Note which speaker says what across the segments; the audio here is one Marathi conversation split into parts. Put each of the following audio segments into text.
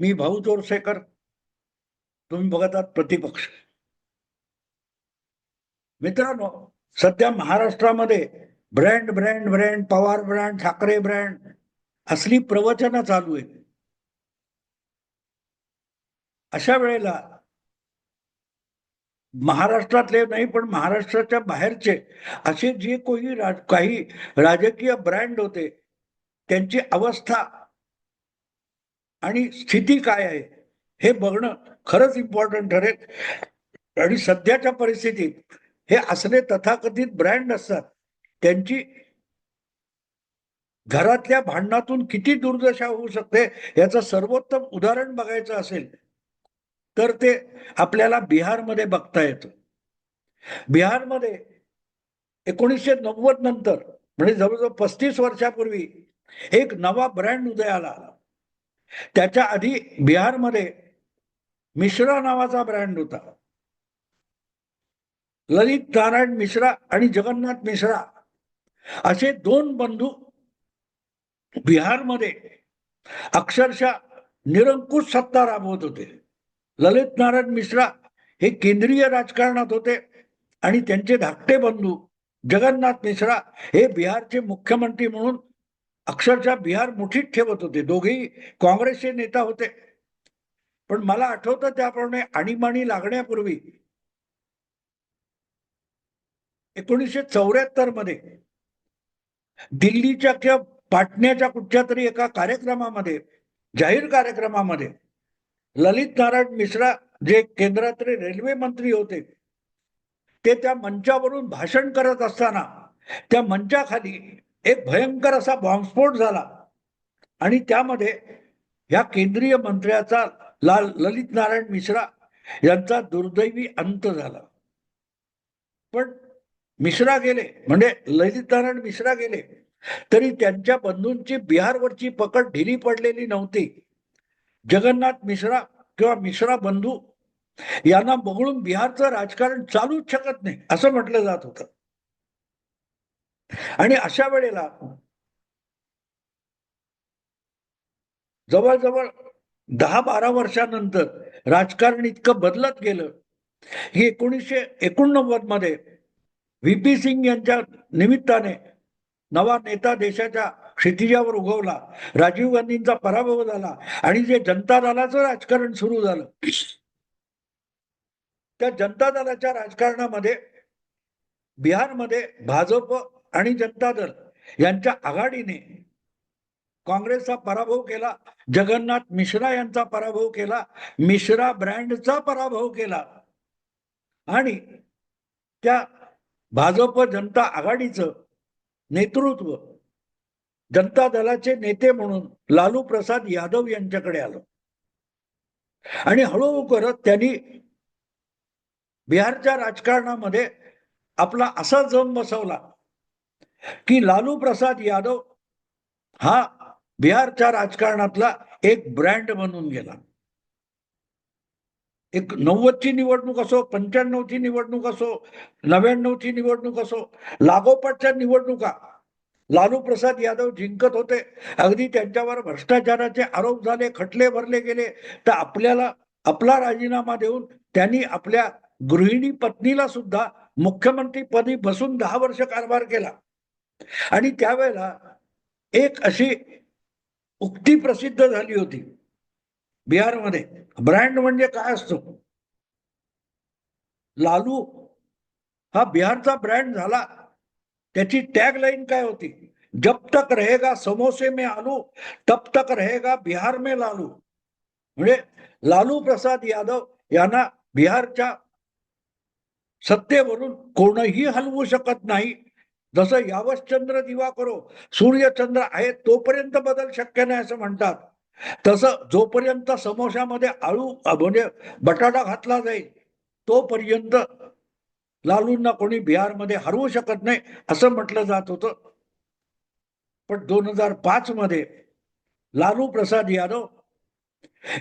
Speaker 1: मी भाऊ जोरसेकर. तुम्ही बघत आहात प्रतिपक्ष. मित्रांनो सध्या महाराष्ट्रामध्ये brand brand brand Pawar brand Thackeray brand असली प्रवचनं चालू आहेत. अशा वेळेला महाराष्ट्रातले नाही पण महाराष्ट्राच्या बाहेरचे असे जे कोणी राज काही राजकीय ब्रँड होते त्यांची अवस्था आणि स्थिती काय आहे हे बघणं खरंच इम्पॉर्टंट ठरेल. आणि सध्याच्या परिस्थितीत हे असले तथाकथित ब्रँड असतात त्यांची घरातल्या भांडणातून किती दुर्दशा होऊ शकते याचं सर्वोत्तम उदाहरण बघायचं असेल तर ते आपल्याला बिहारमध्ये बघता येतं. बिहारमध्ये एकोणीसशे नव्वद नंतर म्हणजे जवळजवळ पस्तीस वर्षापूर्वी एक नवा ब्रँड उदयाला आला. त्याच्या आधी बिहारमध्ये मिश्रा नावाचा ब्रँड होता. ललित नारायण मिश्रा आणि जगन्नाथ मिश्रा असे दोन बंधू बिहारमध्ये अक्षरशः निरंकुश सत्ता राबवत होते. ललित नारायण मिश्रा हे केंद्रीय राजकारणात होते आणि त्यांचे धाकटे बंधू जगन्नाथ मिश्रा हे बिहारचे मुख्यमंत्री म्हणून अक्षरशः बिहार मुठीत ठेवत होते. दोघेही काँग्रेसचे नेता होते. पण मला आठवतं त्याप्रमाणे आणीबाणी लागण्यापूर्वी एकोणीसशे चौऱ्याहत्तरमध्ये दिल्लीच्या किंवा पाटण्याच्या कुठच्या तरी एका कार्यक्रमामध्ये जाहीर कार्यक्रमामध्ये ललित नारायण मिश्रा जे केंद्रातले रेल्वे मंत्री होते ते त्या मंचावरून भाषण करत असताना त्या मंचाखाली एक भयंकर असा बॉम्बस्फोट झाला. आणि त्यामध्ये या केंद्रीय मंत्र्याचा लाल ललित नारायण मिश्रा यांचा दुर्दैवी अंत झाला. पण मिश्रा गेले म्हणजे ललित नारायण मिश्रा गेले तरी त्यांच्या बंधूंची बिहारवरची पकड ढिली पडलेली नव्हती. जगन्नाथ मिश्रा किंवा मिश्रा बंधू यांना बघळून बिहारचं राजकारण चालूच शकत नाही असं म्हटलं जात होतं. आणि अशा वेळेला जवळजवळ दहा बारा वर्षानंतर राजकारण इतकं बदलत गेलं. की एकोणीसशे एकोणनव्वदमध्ये व्ही पी सिंग यांच्या निमित्ताने नवा नेता देशाच्या क्षितिजावर उगवला राजीव गांधींचा पराभव झाला आणि जे जनता दलाचं राजकारण सुरू झालं. त्या जनता दलाच्या राजकारणामध्ये बिहारमध्ये भाजप आणि जनता दल यांच्या आघाडीने काँग्रेसचा पराभव केला जगन्नाथ मिश्रा यांचा पराभव केला मिश्रा ब्रँडचा पराभव केला आणि त्या भाजप जनता आघाडीचं नेतृत्व जनता दलाचे नेते म्हणून लालू प्रसाद यादव यांच्याकडे आलं. आणि हळूहळू करत त्यांनी बिहारच्या राजकारणामध्ये आपला असा जम बसवला की लालू प्रसाद यादव हा बिहारच्या राजकारणातला एक ब्रँड बनून गेला. एक नव्वदची निवडणूक असो पंच्याण्णवची निवडणूक असो नव्याण्णवची निवडणूक असो लागोपाठच्या निवडणुका लालू प्रसाद यादव जिंकत होते. अगदी त्यांच्यावर भ्रष्टाचाराचे आरोप झाले खटले भरले गेले. तर आपल्याला आपला राजीनामा देऊन त्यांनी आपल्या गृहिणी पत्नीला सुद्धा मुख्यमंत्री पदी बसून दहा वर्ष कारभार केला. आणि त्यावेळेला एक अशी उक्ती प्रसिद्ध झाली होती. बिहारमध्ये ब्रँड म्हणजे काय असतो? लालू हा बिहारचा ब्रँड झाला. त्याची टॅग लाईन काय होती? जब तक रहेगा समोसे में आलू तब तक रहेगा बिहार में लालू. म्हणजे लालू प्रसाद यादव यांना बिहारच्या सत्तेवरून कोणही हलवू शकत नाही. जसं यावश्चंद्र दिवा करो सूर्यचंद्र आहे तोपर्यंत बदल शक्य नाही असं म्हणतात. तसं जोपर्यंत समोशामध्ये आळू म्हणजे बटाटा घातला जाईल तोपर्यंत लालूंना कोणी बिहारमध्ये हरवू शकत नाही असं म्हटलं जात होतं. पण दोन हजार पाच मध्ये लालू प्रसाद यादव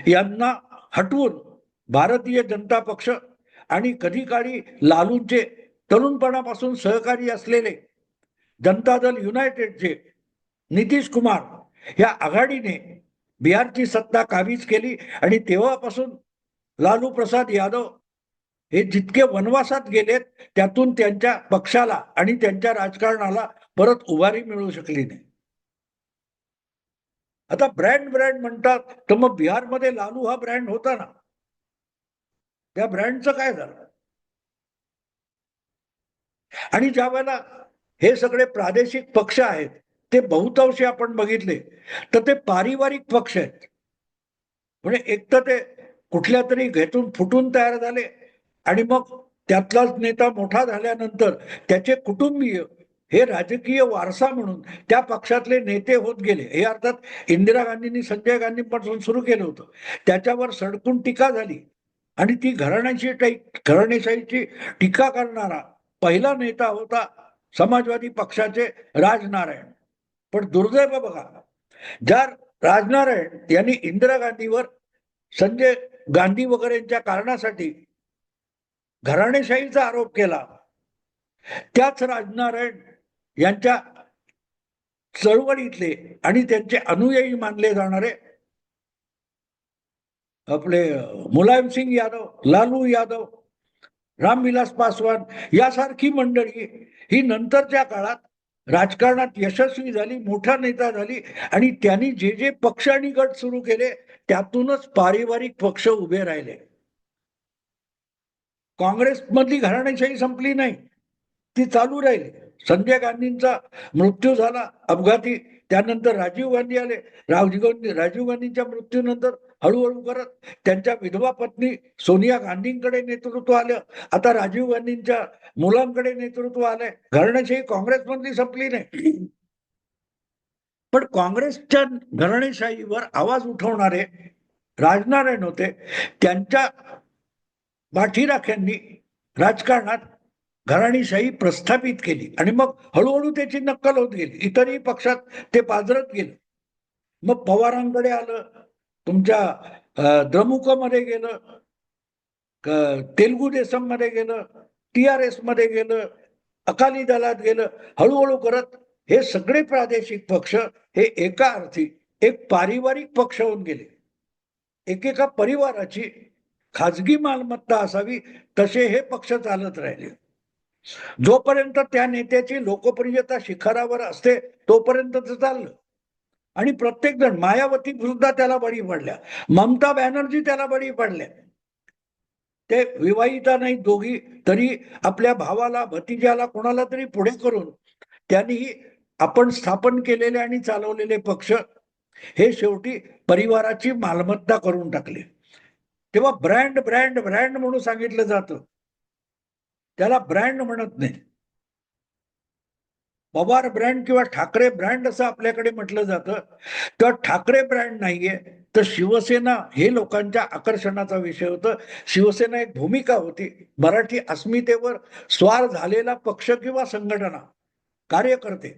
Speaker 1: यांना हटवून भारतीय जनता पक्ष आणि कधी काळी लालूंचे तरुणपणापासून सहकारी असलेले जनता दल युनायटेडचे नितीश कुमार या आघाडीने बिहारची सत्ता काबीज केली आणि तेव्हापासून लालू प्रसाद यादव हे जितके वनवासात गेलेत त्यातून त्यांच्या पक्षाला आणि त्यांच्या राजकारणाला परत उभारी मिळू शकली नाही. आता ब्रँड ब्रँड म्हणतात तर मग बिहारमध्ये लालू हा ब्रँड होता ना? त्या ब्रँडचं काय झालं? आणि ज्या वेळेला हे सगळे प्रादेशिक पक्ष आहेत. ते बहुतांशी आपण बघितले. तर ते पारिवारिक पक्ष आहेत. म्हणजे एक तर ते कुठल्या तरी घेतून फुटून तयार झाले आणि मग त्यातलाच नेता मोठा झाल्यानंतर त्याचे कुटुंबीय हे राजकीय वारसा म्हणून त्या पक्षातले नेते होत गेले. हे अर्थात इंदिरा गांधींनी संजय गांधींपासून सुरू केलं होतं. त्याच्यावर सडकून टीका झाली. आणि ती घराण्याची घराणेशाहीची टीका करणारा पहिला नेता होता समाजवादी पक्षाचे राजनारायण. पण दुर्दैव बघा ज्या राजनारायण यांनी इंदिरा गांधीवर संजय गांधी वगैरेच्या कारणासाठी घराणेशाहीचा आरोप केला. त्याच राजनारायण यांच्या चळवळीतले आणि त्यांचे अनुयायी मानले जाणारे आपले मुलायम सिंग यादव लालू यादव रामविलास पासवान यासारखी मंडळी ही नंतरच्या काळात राजकारणात यशस्वी झाली मोठा नेता झाली आणि त्यांनी जे जे पक्ष आणि गट सुरू केले त्यातूनच पारिवारिक पक्ष उभे राहिले. काँग्रेसमधली घराणेशाही संपली नाही ती चालू राहिली. संजय गांधींचा मृत्यू झाला अपघाती त्यानंतर राजीव गांधी आले. राजीव गांधी राजीव गांधींच्या मृत्यूनंतर हळूहळू करत त्यांच्या विधवा पत्नी सोनिया गांधींकडे नेतृत्व आलं. आता राजीव गांधींच्या मुलांकडे नेतृत्व आलंय. घराणेशाही काँग्रेसमधली संपली नाही. पण काँग्रेसच्या घराणेशाहीवर आवाज उठवणारे राजनारायण होते. त्यांच्या पाठीराख्यांनी राजकारणात घराणीशाही प्रस्थापित केली. आणि मग हळूहळू त्याची नक्कल होत गेली. इतरही पक्षात ते पाजरत गेलं. मग पवारांकडे आलं. तुमच्या द्रमुकमध्ये गेलं तेलुगू देसममध्ये गेलं टी आर एसमध्ये गेलं अकाली दलात गेलं हळूहळू करत हे सगळे प्रादेशिक पक्ष हे एका अर्थी एक पारिवारिक पक्ष होऊन गेले. एकेका परिवाराची खाजगी मालमत्ता असावी तसे हे पक्ष चालत राहिले. जोपर्यंत त्या नेत्याची लोकप्रियता शिखरावर असते तोपर्यंत ते चाललं. आणि प्रत्येक जण मायावती सुद्धा त्याला बळी पडल्या. ममता बॅनर्जी त्याला बळी पडल्या. ते विवाहिता नाही दोघी तरी आपल्या भावाला भतीजाला कोणाला तरी पुढे करून त्यांनी आपण स्थापन केलेले आणि चालवलेले पक्ष हे शेवटी परिवाराची मालमत्ता करून टाकले. तेव्हा ब्रँड ब्रँड ब्रँड म्हणून सांगितलं जातं. त्याला ब्रँड म्हणत नाही. पवार ब्रँड किंवा ठाकरे ब्रँड असं आपल्याकडे म्हटलं जातं. तर ठाकरे ब्रँड नाहीये तर शिवसेना हे लोकांच्या आकर्षणाचा विषय होतं. शिवसेना एक भूमिका होती. मराठी अस्मितेवर स्वार झालेला पक्ष किंवा संघटना कार्यकर्ते.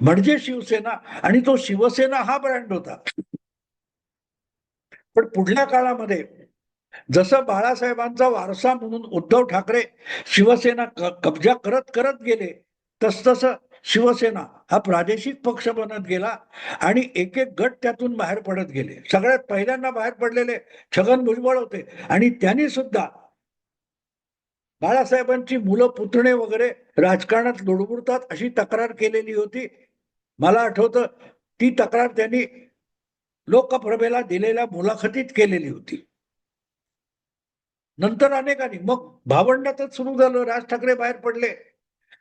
Speaker 1: म्हणजे शिवसेना आणि तो शिवसेना हा ब्रँड होता. पण पुढल्या काळामध्ये जसं बाळासाहेबांचा वारसा म्हणून उद्धव ठाकरे शिवसेना कब्जा करत करत गेले तस शिवसेना हा प्रादेशिक पक्ष बनत गेला आणि एक एक गट त्यातून बाहेर पडत गेले. सगळ्यात पहिल्यांदा बाहेर पडलेले छगन भुजबळ होते. आणि त्यांनी सुद्धा बाळासाहेबांची मुलं पुतणे वगैरे राजकारणात लुडबुडतात अशी तक्रार केलेली होती. मला आठवतं ती तक्रार त्यांनी लोकप्रभेला दिलेल्या मुलाखतीत केलेली होती. नंतर अनेकांनी मग भावंडातच सुरू झालं. राज ठाकरे बाहेर पडले.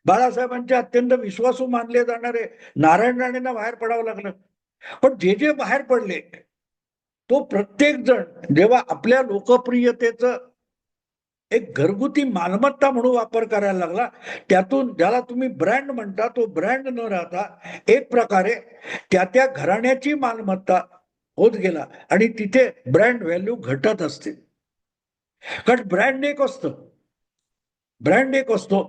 Speaker 1: बाळासाहेबांचे अत्यंत विश्वासू मानले जाणारे नारायण राणेंना बाहेर पडावं लागलं. पण जे जे बाहेर पडले तो प्रत्येक जण जेव्हा आपल्या लोकप्रियतेच एक घरगुती मालमत्ता म्हणून वापर करायला लागला त्यातून ज्याला तुम्ही ब्रँड म्हणता तो ब्रँड न राहता एक प्रकारे त्या त्या घराण्याची मालमत्ता होत गेला आणि तिथे ब्रँड व्हॅल्यू घटत असते. कारण ब्रँड एक असतं. ब्रँड एक असतो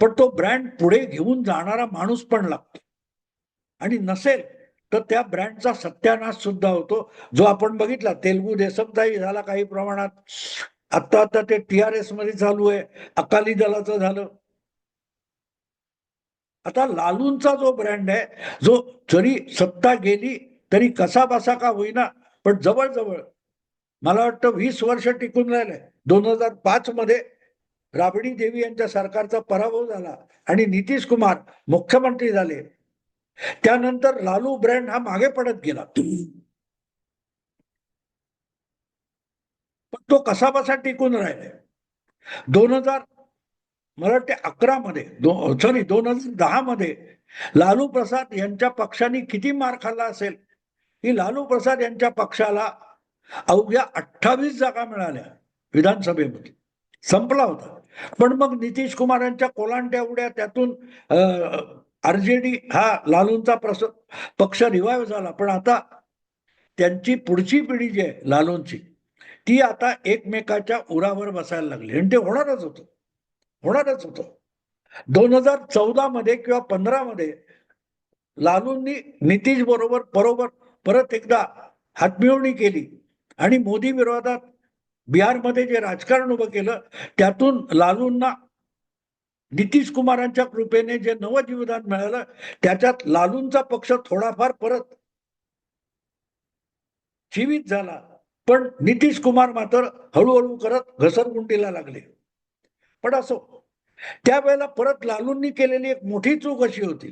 Speaker 1: पण तो ब्रँड पुढे घेऊन जाणारा माणूस पण लागतो. आणि नसेल तर त्या ब्रँडचा सत्यानाश सुद्धा होतो. जो आपण बघितला तेलगू देसमचाही झाला काही प्रमाणात. आता आता ते टी आर एसमध्ये चालू आहे अकाली दलाचं झालं. आता लालूंचा जो ब्रँड आहे जो जरी सत्ता गेली तरी कसा बसा का होईना पण जवळजवळ मला वाटतं वीस वर्ष टिकून राहिलंय. दोन हजार पाच मध्ये राबडी देवी यांच्या सरकारचा पराभव झाला आणि नितीश कुमार मुख्यमंत्री झाले. त्यानंतर लालू ब्रँड हा मागे पडत गेला. पण तो कसा बसा टिकून राहिले. दोन हजार मला वाटते अकरा मध्ये दो सॉरी दोन हजार दहा मध्ये लालू प्रसाद यांच्या पक्षाने किती मार खाल्ला असेल? की लालू प्रसाद यांच्या पक्षाला अवघ्या अठ्ठावीस जागा मिळाल्या विधानसभेमध्ये. संपला होता. पण मग नितीश कुमारांच्या कोलांट्या उड्या त्यातून आरजेडी हा लालूंचा प्रस पक्ष रिवाईव्ह झाला. पण आता त्यांची पुढची पिढी जी आहे लालूंची ती आता एकमेकाच्या उरावर बसायला लागली. आणि ते होणारच होतं. होणारच होतं. दोन हजार चौदा मध्ये किंवा पंधरा मध्ये लालूंनी नितीश बरोबर बरोबर परत एकदा हातमिळवणी केली. आणि मोदी विरोधात बिहारमध्ये जे राजकारण उभं केलं त्यातून लालूंना नितीश कुमारांच्या कृपेने जे नवजीवदान मिळालं त्याच्यात लालूंचा पक्ष थोडाफार परत जीवित झाला. पण नितीश कुमार मात्र हळूहळू करत घसरगुंडीला लागले. पण असो त्यावेळेला परत लालूंनी केलेली एक मोठी चूक अशी होती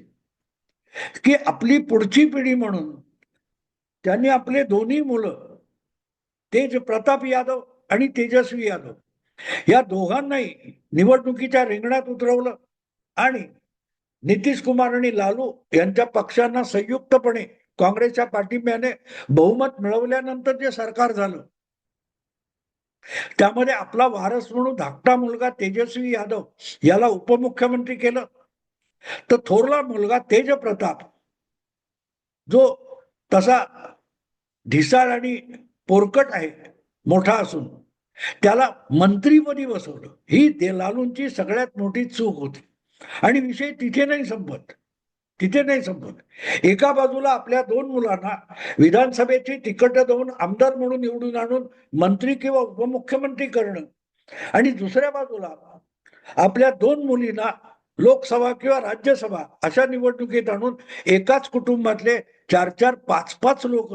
Speaker 1: की आपली पुढची पिढी म्हणून त्यांनी आपले दोन्ही मुलं तेज प्रताप यादव आणि तेजस्वी यादव. या दोघांनाही निवडणुकीच्या रिंगणात उतरवलं आणि नितीश कुमार आणि लालू यांच्या पक्षांना संयुक्तपणे काँग्रेसच्या पाठिंब्याने बहुमत मिळवल्यानंतर जे सरकार झालं त्यामध्ये आपला वारस म्हणून धाकटा मुलगा तेजस्वी यादव याला उपमुख्यमंत्री केलं. तर थोरला मुलगा तेज प्रताप जो तसा ढिसाळ आणि पोरकट आहे मोठा असून त्याला मंत्रीपदी बसवलं. ही ते लालूंची सगळ्यात मोठी चूक होती. आणि विषय तिथे नाही संपत. तिथे नाही संपत. एका बाजूला आपल्या दोन मुलांना विधानसभेची तिकट देऊन आमदार म्हणून निवडून आणून मंत्री किंवा उपमुख्यमंत्री करणं. आणि दुसऱ्या बाजूला आपल्या दोन मुलींना लोकसभा किंवा राज्यसभा अशा निवडणुकीत आणून एकाच कुटुंबातले चार चार पाच पाच लोक.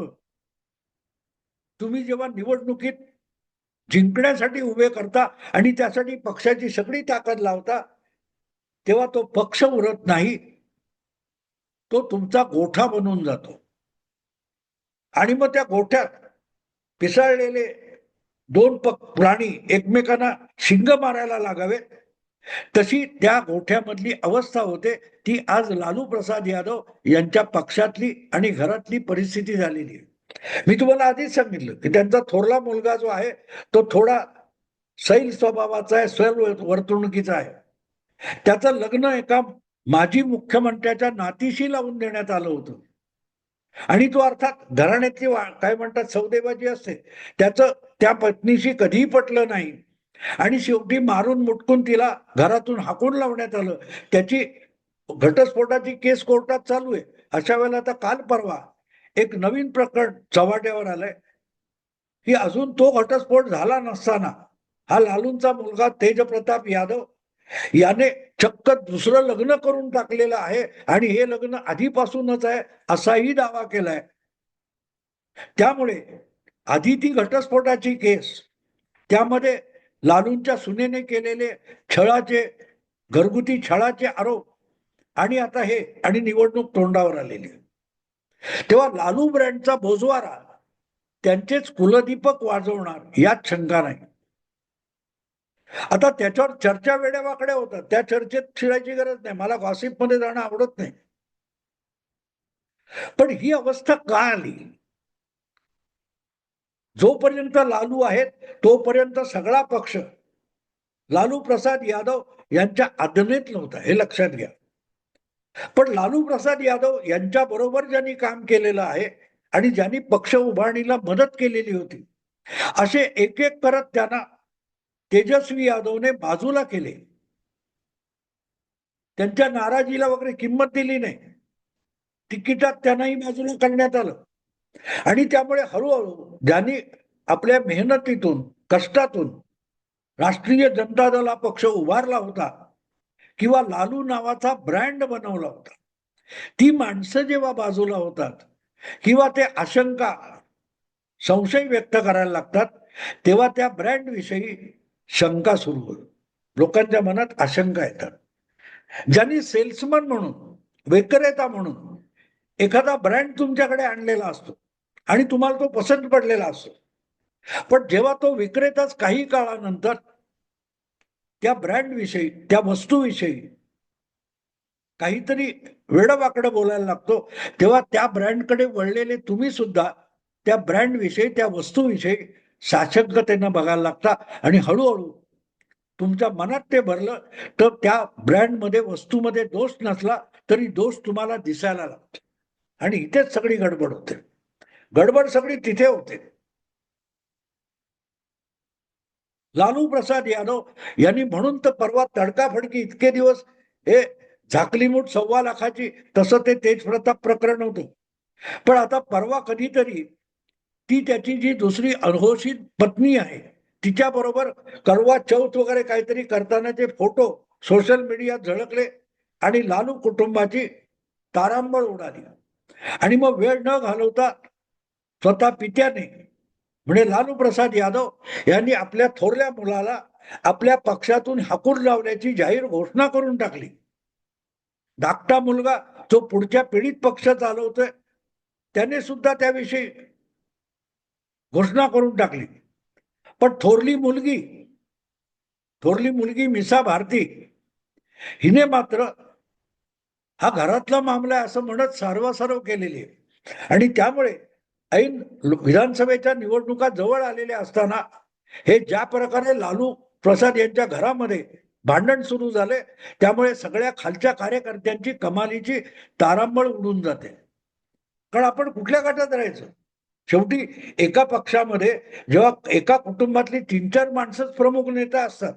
Speaker 1: तुम्ही जेव्हा निवडणुकीत जिंकण्यासाठी उभे करता आणि त्यासाठी पक्षाची सगळी ताकद लावता तेव्हा तो पक्ष उरत नाही. तो तुमचा गोठा बनून जातो. आणि मग त्या गोठ्यात पिसाळलेले दोन पक प्राणी एकमेकांना शिंग मारायला लागावेत. तशी त्या गोठ्यामधली अवस्था होते. ती आज लालू प्रसाद यादव यांच्या पक्षातली आणि घरातली परिस्थिती झालेली आहे. मी तुम्हाला आधीच सांगितलं की त्यांचा थोरला मुलगा जो आहे तो थोडा सैल स्वभावाचा आहे स्वैल वर्तणुकीचा आहे. त्याचं लग्न एका माजी मुख्यमंत्र्याच्या नातीशी लावून देण्यात आलं होतं. आणि तो अर्थात घराण्यातली काय म्हणतात सौदेबाजी असते. त्याचं त्या पत्नीशी कधीही पटलं नाही. आणि शेवटी मारून मुटकून तिला घरातून हाकून लावण्यात आलं. त्याची घटस्फोटाची केस कोर्टात चालू आहे. अशा वेळेला आता काल परवा एक नवीन प्रकरण चव्हाट्यावर आलंय. की अजून तो घटस्फोट झाला नसताना हा लालूंचा मुलगा तेजप्रताप यादव याने चक्क दुसरं लग्न करून टाकलेलं आहे आणि हे लग्न आधीपासूनच आहे असाही दावा केलाय. त्यामुळे आधी ती घटस्फोटाची केस त्यामध्ये लालूंच्या सुनेने केलेले छळाचे घरगुती छळाचे आरोप आणि आता हे आणि निवडणूक तोंडावर आलेली तेव्हा लालू ब्रँडचा भोजवारा त्यांचेच कुलदीपक वाजवणार यात शंका नाही. आता त्याच्यावर चर्चा वेड्यावाकड्या होतात. त्या चर्चेत शिरायची गरज नाही. मला गॉसिपमध्ये जाणं आवडत नाही. पण ही अवस्था का आली? जोपर्यंत लालू आहेत तोपर्यंत सगळा पक्ष लालू प्रसाद यादव यांच्या आदनेत नव्हता. हे लक्षात घ्या. पण लालू प्रसाद यादव यांच्या बरोबर ज्यांनी काम केलेलं आहे आणि ज्यांनी पक्ष उभारणीला मदत केलेली होती असे एक एक करत त्यांना तेजस्वी यादवने बाजूला केले. त्यांच्या नाराजीला वगैरे किंमत दिली नाही. तिकिटात त्यांनाही बाजूला करण्यात आलं. आणि त्यामुळे हळूहळू ज्यांनी आपल्या मेहनतीतून कष्टातून राष्ट्रीय जनता दल हा पक्ष उभारला होता किंवा लालू नावाचा ब्रँड बनवला होता. ती माणसं जेव्हा बाजूला होतात किंवा ते आशंका संशय व्यक्त करायला लागतात तेव्हा त्या ब्रँड विषयी शंका सुरू होईल लोकांच्या मनात आशंका येतात. ज्यांनी सेल्समन म्हणून विक्रेता म्हणून एखादा ब्रँड तुमच्याकडे आणलेला असतो आणि तुम्हाला तो पसंत पडलेला असतो. पण जेव्हा तो विक्रेताच काही काळानंतर त्या ब्रँडविषयी त्या वस्तूविषयी काहीतरी वेडवाकडं बोलायला लागतो. तेव्हा त्या ब्रँडकडे वळलेले तुम्ही सुद्धा त्या ब्रँडविषयी त्या वस्तूविषयी साशंकतेनं बघायला लागता. आणि हळूहळू तुमच्या मनात ते भरलं तर त्या ब्रँडमध्ये वस्तूमध्ये दोष नसला तरी दोष तुम्हाला दिसायला लागतो आणि इथेच सगळी गडबड होते. गडबड सगळी तिथे होते. लालू प्रसाद यादव यांनी म्हणून तर परवा तडकाफडकी इतके दिवस हे झाकलीमूठ सव्वा लाखाची तसं ते तेजप्रताप प्रकरण होतं. पण आता परवा कधीतरी ती त्याची जी दुसरी अनघोषित पत्नी आहे तिच्या बरोबर करवा चौथ वगैरे काहीतरी करतानाचे फोटो सोशल मीडियात झळकले आणि लालू कुटुंबाची तारांबळ उडाली. आणि मग वेळ न घालवता स्वतः पित्याने म्हणजे लालू प्रसाद यादव यांनी आपल्या थोरल्या मुलाला आपल्या पक्षातून हाकून लावण्याची जाहीर घोषणा करून टाकली. धाकटा मुलगा जो पुढच्या पिढीत पक्ष चालवतोय त्याने सुद्धा त्याविषयी घोषणा करून टाकली. पण थोरली मुलगी थोरली मुलगी मिसा भारती हिने मात्र हा घरातला मामला आहे असं म्हणत सारवासारव केलेली आहे. आणि त्यामुळे ऐन विधानसभेच्या निवडणुका जवळ आलेल्या असताना हे ज्या प्रकारे लालू प्रसाद यांच्या घरामध्ये भांडण सुरू झाले त्यामुळे सगळ्या खालच्या कार्यकर्त्यांची कमालीची तारांबळ उडून जाते. कारण आपण कुठल्या गटात राहायचं? शेवटी एका पक्षामध्ये जेव्हा एका कुटुंबातली तीन चार माणसंच प्रमुख नेता असतात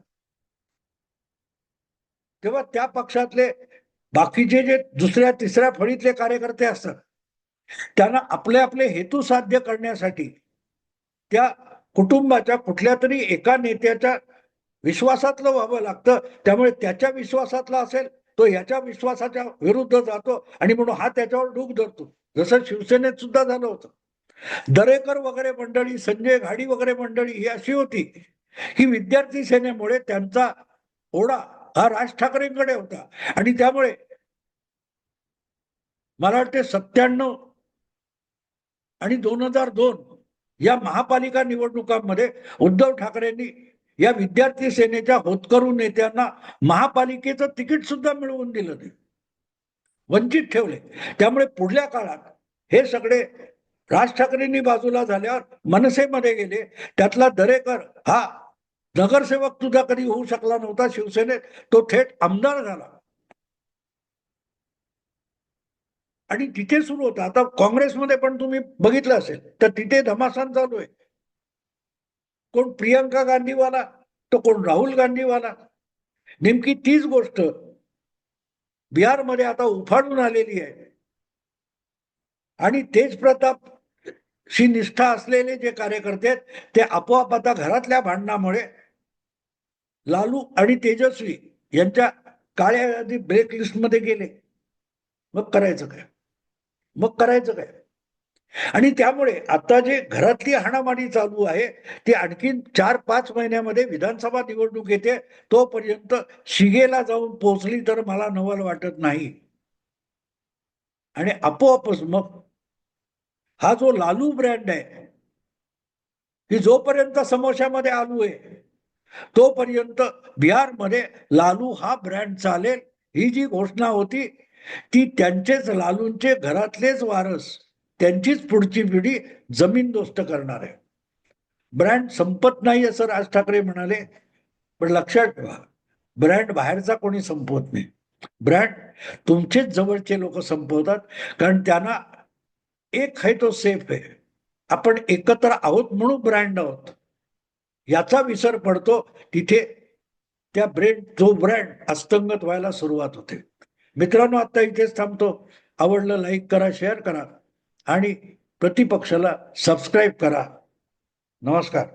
Speaker 1: तेव्हा त्या पक्षातले बाकीचे जे दुसऱ्या तिसऱ्या फळीतले कार्यकर्ते असतात त्यांना आपले आपले हेतू साध्य करण्यासाठी त्या कुटुंबाच्या कुठल्या तरी एका नेत्याच्या विश्वासातलं व्हावं लागतं. त्यामुळे त्याच्या विश्वासातला असेल तो याच्या विश्वासाच्या विरुद्ध जातो आणि म्हणून हा त्याच्यावर डूक धरतो. जसं शिवसेनेत सुद्धा झालं होतं. दरेकर वगैरे मंडळी संजय घाडी वगैरे मंडळी ही अशी होती. की विद्यार्थी सेनेमुळे त्यांचा ओढा हा राज ठाकरेंकडे होता. आणि त्यामुळे मला वाटते सत्त्याण्णव आणि दोन हजार दोन या महापालिका निवडणुकांमध्ये उद्धव ठाकरेंनी या विद्यार्थी सेनेच्या होतकरू नेत्यांना महापालिकेचं तिकीट सुद्धा मिळवून दिलं नाही. वंचित ठेवले. त्यामुळे पुढल्या काळात हे सगळे राज ठाकरेंनी बाजूला झाल्यावर मनसेमध्ये गेले. त्यातला दरेकर हा नगरसेवक सुद्धा कधी होऊ शकला नव्हता शिवसेनेत. तो थेट आमदार झाला. आणि तिथे सुरू होतं. आता काँग्रेसमध्ये पण तुम्ही बघितलं असेल तर तिथे धमासान चालू आहे. कोण प्रियंका गांधीवाला तर कोण राहुल गांधीवाला. नेमकी तीच गोष्ट बिहारमध्ये आता उफाडून आलेली आहे. आणि तेज प्रताप शी निष्ठा असलेले जे कार्यकर्ते आहेत ते आपोआप आता घरातल्या भांडणामुळे लालू आणि तेजस्वी यांच्या काळ्या यादी ब्रेक लिस्टमध्ये गेले. मग करायचं काय? मग करायचं काय? आणि त्यामुळे आता जे घरातली हाणामारी चालू आहे ती आणखीन चार पाच महिन्यामध्ये विधानसभा निवडणूक येते तोपर्यंत शिगेला जाऊन पोहोचली तर मला नवल वाटत नाही. आणि आपोआपच मग हा जो लालू ब्रँड आहे की जोपर्यंत समोशामध्ये आलू आहे तोपर्यंत बिहारमध्ये लालू हा ब्रँड चालेल ही जी घोषणा होती ती त्यांचेच लालूंचे घरातलेच वारस त्यांचीच पुढची पिढी जमीनदोस्त करणार आहे. ब्रँड संपत नाही असं राज ठाकरे म्हणाले पण लक्षात ठेवा ब्रँड बाहेरचा कोणी संपवत नाही. ब्रँड तुमचेच जवळचे लोक संपवतात कारण त्यांना एक आहे तो सेफ आहे. आपण एकत्र आहोत म्हणून ब्रँड आहोत. याचा विसर पडतो तिथे त्या ब्रँड जो ब्रँड अस्तंगत व्हायला सुरुवात होते. मित्रांनो आता इथेच थांबतो. आवडलं लाईक करा शेअर करा आणि प्रतिपक्षाला सबस्क्राईब करा. नमस्कार.